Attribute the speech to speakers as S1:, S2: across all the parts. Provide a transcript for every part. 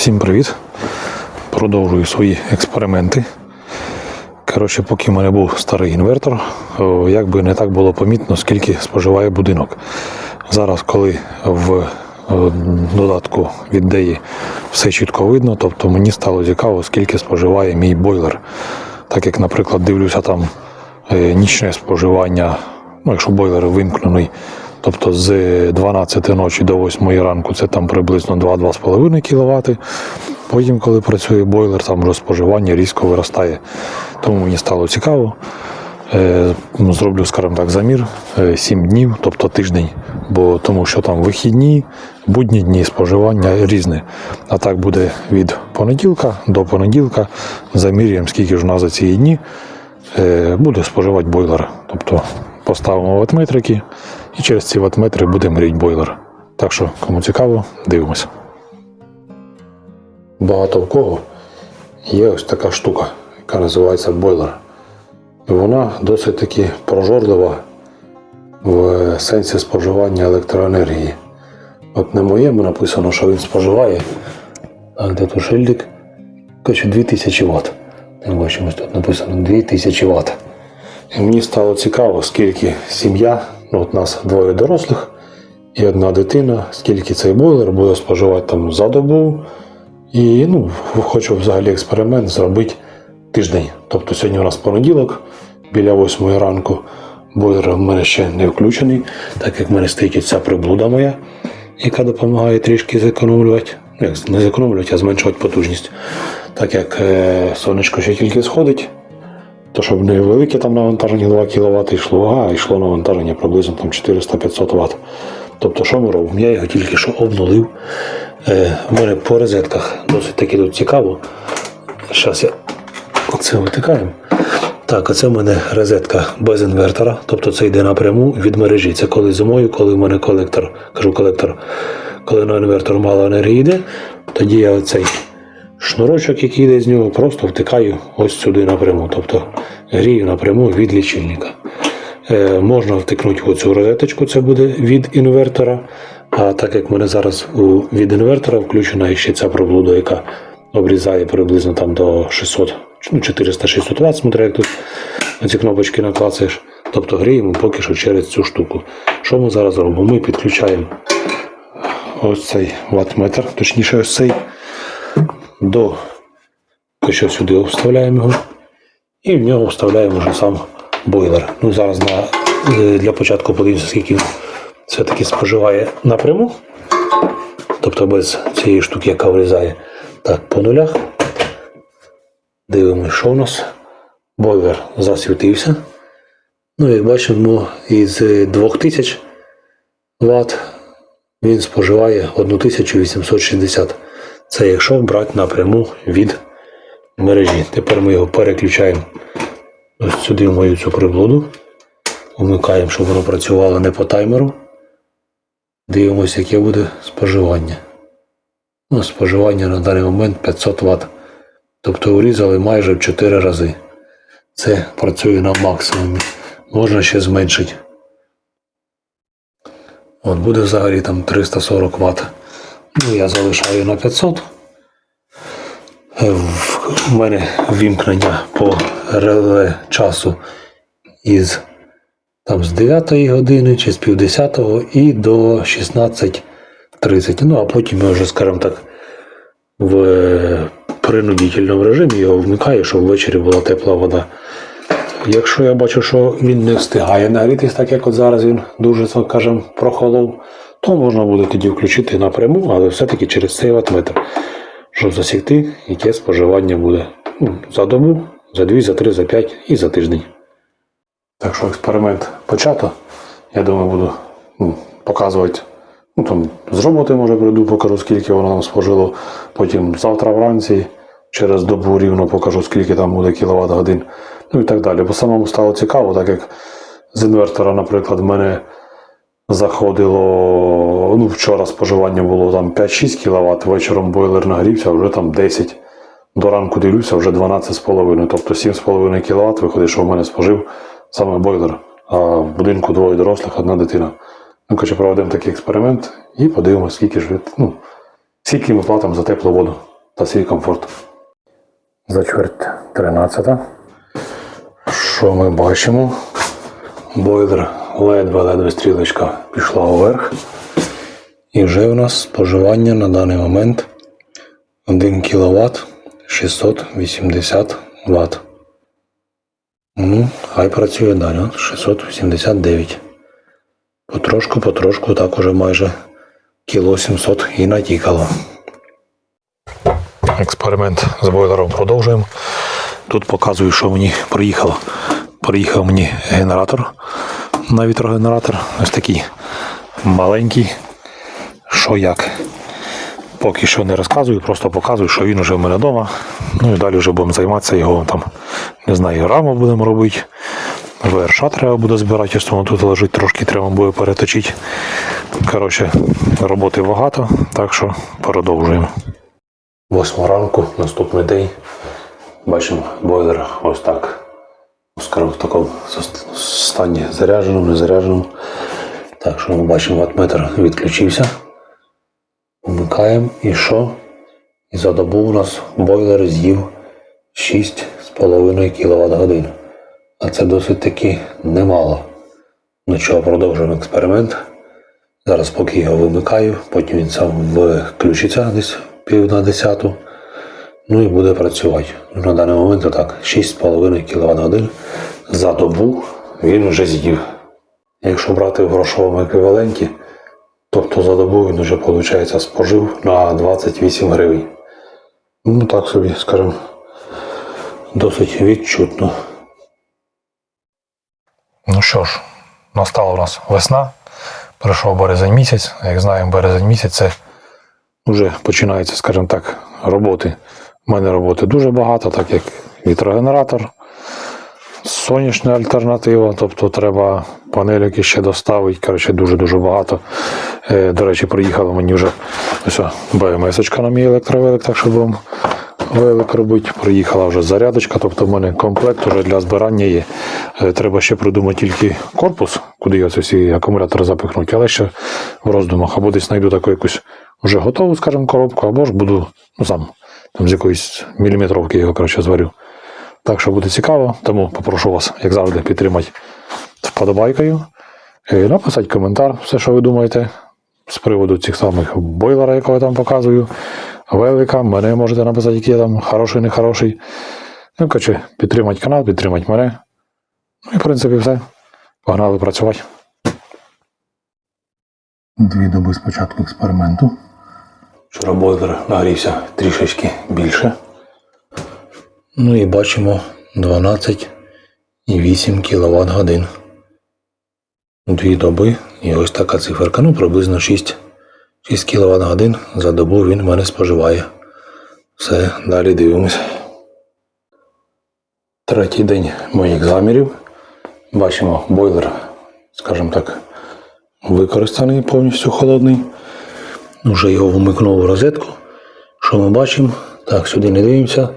S1: Всім привіт! Продовжую свої експерименти. Коротше, поки в мене був старий інвертор, як би не так було помітно, скільки споживає будинок. Зараз, коли в додатку від DEI все чітко видно, тобто мені стало цікаво, скільки споживає мій бойлер. Так як, наприклад, дивлюся там е, нічне споживання, ну, якщо бойлер вимкнений, тобто з 12 ночі до 8 ранку це там приблизно 2-2,5 кВт. Потім, коли працює бойлер, там вже споживання різко виростає. Тому мені стало цікаво. Е, ну, Зроблю, скажімо так, замір 7 днів, тобто тиждень, бо тому що там вихідні, будні дні споживання різне. А так буде від понеділка до понеділка. Замірюємо, скільки ж у нас за ці дні е, буде споживати бойлер. Тобто поставимо ватметрики і через ці ватметри буде мріть бойлер. Так що, кому цікаво, дивимося. Багато в кого є ось така штука, яка називається бойлер. І вона досить таки прожорлива в сенсі споживання електроенергії. От на моєму написано, що він споживає. Так, де? Коротше, 2000 Вт. Не бачимо, тут написано 2000 Вт. І мені стало цікаво, скільки сім'я, ну от нас двоє дорослих і одна дитина, скільки цей бойлер буде споживати там за добу. І ну, хочу взагалі експеримент зробити тиждень. Тобто сьогодні у нас понеділок, біля 8 ранку. Бойлер в мене ще не включений, так як в мене стоїть ця приблуда моя, яка допомагає трішки зекономлювати. Ну, не зекономлювати, а зменшувати потужність. Так як е, сонечко ще тільки сходить, то щоб не велике там навантаження 2 кВт йшло, а йшло навантаження приблизно там 400-500 Вт. Тобто, що ми робимо? Я його тільки що обнулив. Е, у мене по розетках досить таки тут цікаво. Зараз я оце витикаємо. Так, оце в мене розетка без інвертора, тобто це йде напряму від мережі. Це коли зимою, коли в мене колектор, кажу колектор, коли на інвертор мало енергії йде, тоді я оцей шнурочок, який йде з нього, просто втикаю ось сюди напряму. Тобто грію напряму від лічильника. Е, можна втикнути в цю розеточку, це буде від інвертора. А так як в мене зараз від інвертора включена ще ця проблуда, яка обрізає приблизно там до 600, ну 400-600 Вт, як тут ці кнопочки наклацаєш. Тобто гріємо поки що через цю штуку. Що ми зараз робимо? Ми підключаємо ось цей ваттметр, точніше ось цей, до що сюди вставляємо його. І в нього вставляємо вже сам бойлер. Ну, зараз на, е, для початку подивимося, скільки він все-таки споживає напряму. Тобто без цієї штуки, яка врізає. Так, по нулях. Дивимося, що у нас. Бойлер засвітився. Ну, як бачимо, із 2000 Вт він споживає 1860. Це якщо брати напряму від мережі. Тепер ми його переключаємо ось сюди в мою цю приблуду. Вмикаємо, щоб воно працювало не по таймеру. Дивимося, яке буде споживання. Ну, споживання на даний момент 500 Вт. Тобто урізали майже в 4 рази. Це працює на максимумі. Можна ще зменшити. От буде взагалі там 340 Вт. Ну, я залишаю на 500. Е, В мене вімкнення по реле часу із там з 9 години чи з пів 10 і до 16.30. Ну, а потім я вже, скажімо так, в е, принудительному режимі його вмикаю, щоб ввечері була тепла вода. Якщо я бачу, що він не встигає нагрітись, так як от зараз він дуже, скажімо, прохолов, то можна буде тоді включити напряму, але все-таки через цей ватметр, щоб засікти, яке споживання буде ну, за добу, за 2, за 3, за 5 і за тиждень. Так що експеримент почато. Я думаю, буду ну, показувати. Ну, там, з роботи може прийду, покажу, скільки воно нам спожило. Потім завтра вранці, через добу рівно покажу, скільки там буде кіловат годин. Ну і так далі. Бо самому стало цікаво, так як з інвертора, наприклад, в мене заходило. Ну, вчора споживання було там 5-6 кВт, вечором бойлер нагрівся, вже там 10. До ранку дивлюся, вже 12,5. Тобто 7,5 кВт виходить, що в мене спожив саме бойлер. А в будинку двоє дорослих, одна дитина. Ну, коротше, проведемо такий експеримент і подивимося, скільки ж ну, скільки ми платимо за теплу воду. та свій комфорт. За чверть 13. Що ми бачимо? Бойлер ледве-ледве стрілочка пішла вверх. І вже у нас споживання на даний момент 1 кВт 680 Вт. Ну, хай працює далі. 689. Потрошку, потрошку, так уже майже кіло 700 і натікало. Експеримент з бойлером продовжуємо. Тут показую, що мені приїхало. Приїхав мені генератор на вітрогенератор. Ось такий маленький. Що як. Поки що не розказую, просто показую, що він вже в мене вдома. Ну і далі вже будемо займатися його там, не знаю, раму будемо робити. ВРШ треба буде збирати, ось воно тут лежить, трошки треба буде переточити. Коротше, роботи багато, так що продовжуємо. Восьма ранку, наступний день. Бачимо бойлер ось так. Скажу, в такому стані зарядженому, не зарядженому. Так що ми бачимо, ватметр відключився. Вмикаємо і що? І за добу у нас бойлер з'їв 6,5 кВт годин. А це досить таки немало. Ну чого, продовжуємо експеримент. Зараз поки його вимикаю, потім він сам включиться десь пів на десяту. Ну і буде працювати. Ну, На даний момент так, 6,5 кВт годин за добу він вже з'їв. Якщо брати в грошовому еквіваленті, тобто за добу він вже, виходить, спожив на 28 гривень. Ну так собі, скажімо, досить відчутно. Ну що ж, настала у нас весна, пройшов березень місяць. Як знаємо, березень місяць це вже починається, скажімо так, роботи. У мене роботи дуже багато, так як вітрогенератор, сонячна альтернатива, тобто треба панелики ще доставити. Коротше, дуже-дуже багато. Е, До речі, приїхала мені вже БМС на мій електровелик, так що будемо велик робити. Приїхала вже зарядочка, тобто в мене комплект вже для збирання є. Е, Треба ще придумати тільки корпус, куди я ці всі акумулятори запихнути, але ще в роздумах. Або десь знайду таку якусь вже готову, скажімо, коробку, або ж буду ну, сам там з якоїсь міліметровки його коротше, зварю. Так що буде цікаво, тому попрошу вас, як завжди, підтримати вподобайкою. Е, Написати коментар, все, що ви думаєте з приводу цих самих бойлера, якого я там показую. Велика, мене можете написати, який я там хороший, не хороший. Ну, коротше, підтримати канал, підтримати мене. Ну і в принципі все. Погнали працювати. Дві доби з початку експерименту. Вчора бойлер нагрівся трішечки більше. Ну і бачимо 12,8 кВт годин. Дві доби і ось така циферка. Ну, приблизно 6, 6 кВт годин за добу він в мене споживає. Все, далі дивимось. Третій день моїх замірів. Бачимо бойлер, скажімо так, використаний повністю холодний. Вже його вмикнув в розетку. Що ми бачимо? Так, сюди не дивимося.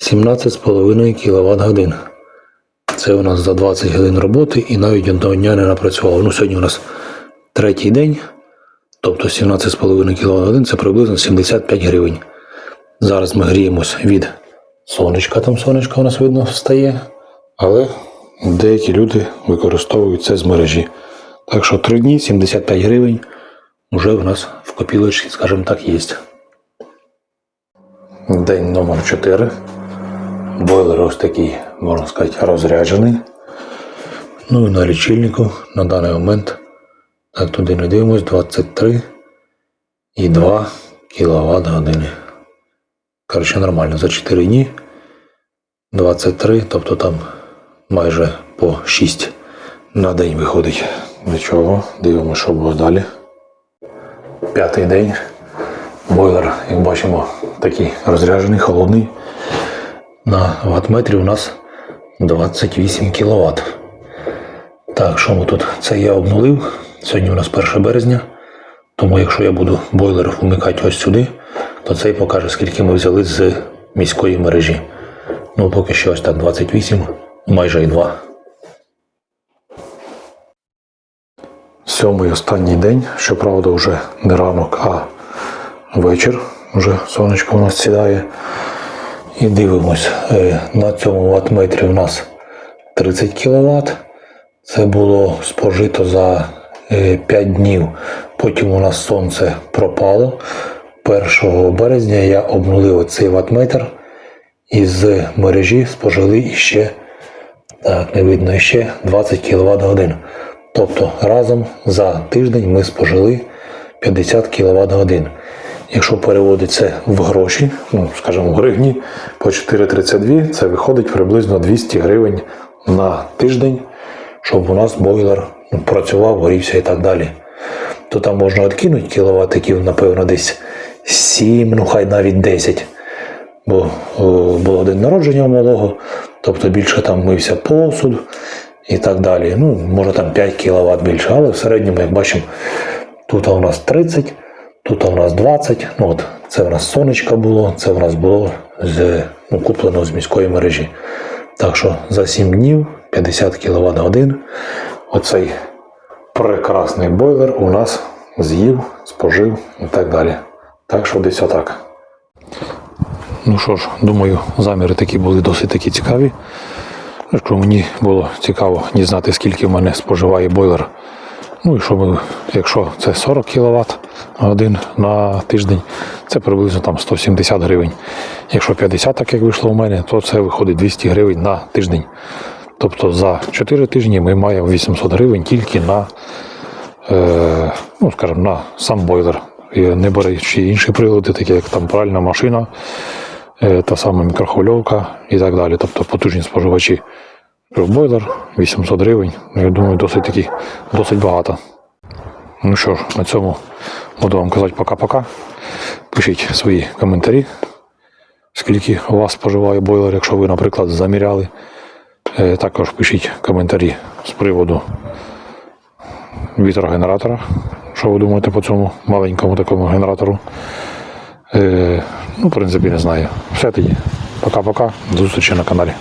S1: 17,5 кВт годин. Це у нас за 20 годин роботи і навіть одного дня не напрацював. Ну, сьогодні у нас третій день, тобто 17,5 кВт годин це приблизно 75 гривень. Зараз ми гріємось від сонечка, там сонечко у нас видно встає, але деякі люди використовують це з мережі. Так що 3 дні 75 гривень вже в нас в копілочці, скажімо так, є. День номер 4. Бойлер ось такий, можна сказати, розряджений. Ну і на лічильнику на даний момент, так туди не дивимось, 23,2 кВт години. Коротше, нормально, за 4 дні 23, тобто там майже по 6 на день виходить. Нічого, дивимося, що буде далі. П'ятий день. Бойлер, як бачимо, такий розряджений, холодний. На ватметрі у нас 28 кВт. Так, що ми тут? Це я обнулив. Сьогодні у нас 1 березня. Тому якщо я буду бойлер вмикати ось сюди, то цей покаже, скільки ми взяли з міської мережі. Ну, поки що ось так 28, майже і 2. Сьомий останній день, щоправда, вже не ранок, а вечір. вже сонечко у нас сідає. І дивимось, е, на цьому ватметрі у нас 30 кВт. Це було спожито за 5 днів. Потім у нас сонце пропало. 1 березня я обнулив цей ватметр і з мережі спожили іще, так, не видно, іще 20 кВт годин. Тобто разом за тиждень ми спожили 50 кВт годин. Якщо переводити це в гроші, ну скажімо, в гривні по 4,32, це виходить приблизно 200 гривень на тиждень, щоб у нас бойлер ну, працював, горівся і так далі. То там можна відкинути кіловатиків, напевно, десь 7, ну хай навіть 10. Бо о, було день народження малого, тобто більше там мився посуд і так далі. Ну, може там 5 кВт більше, але в середньому, як бачимо, тут у нас 30, тут у нас 20. Ну от це у нас сонечко було, це у нас було з, ну, куплено з міської мережі. Так що за 7 днів 50 кВт годин. Оцей прекрасний бойлер у нас з'їв, спожив і так далі. Так що десь отак. Ну що ж, думаю, заміри такі були досить такі цікаві. Що мені було цікаво дізнати, скільки в мене споживає бойлер. Ну і що ми, якщо це 40 кВт годин на тиждень, це приблизно там 170 гривень. Якщо 50, так як вийшло у мене, то це виходить 200 гривень на тиждень. Тобто за 4 тижні ми маємо 800 гривень тільки на, е, ну, скажімо, на сам бойлер. І не беручи інші прилади, такі як там пральна машина, та сама мікрохвильовка і так далі. Тобто потужні споживачі. Бойлер 800 гривень, я думаю, досить таки досить багато. Ну що ж, на цьому буду вам казати пока-пока. Пишіть свої коментарі, скільки у вас споживає бойлер, якщо ви, наприклад, заміряли. Е, Також пишіть коментарі з приводу вітрогенератора. Що ви думаєте по цьому маленькому такому генератору? Е, ну, в принципі, не знаю. Все тоді. Пока-пока. До зустрічі на каналі.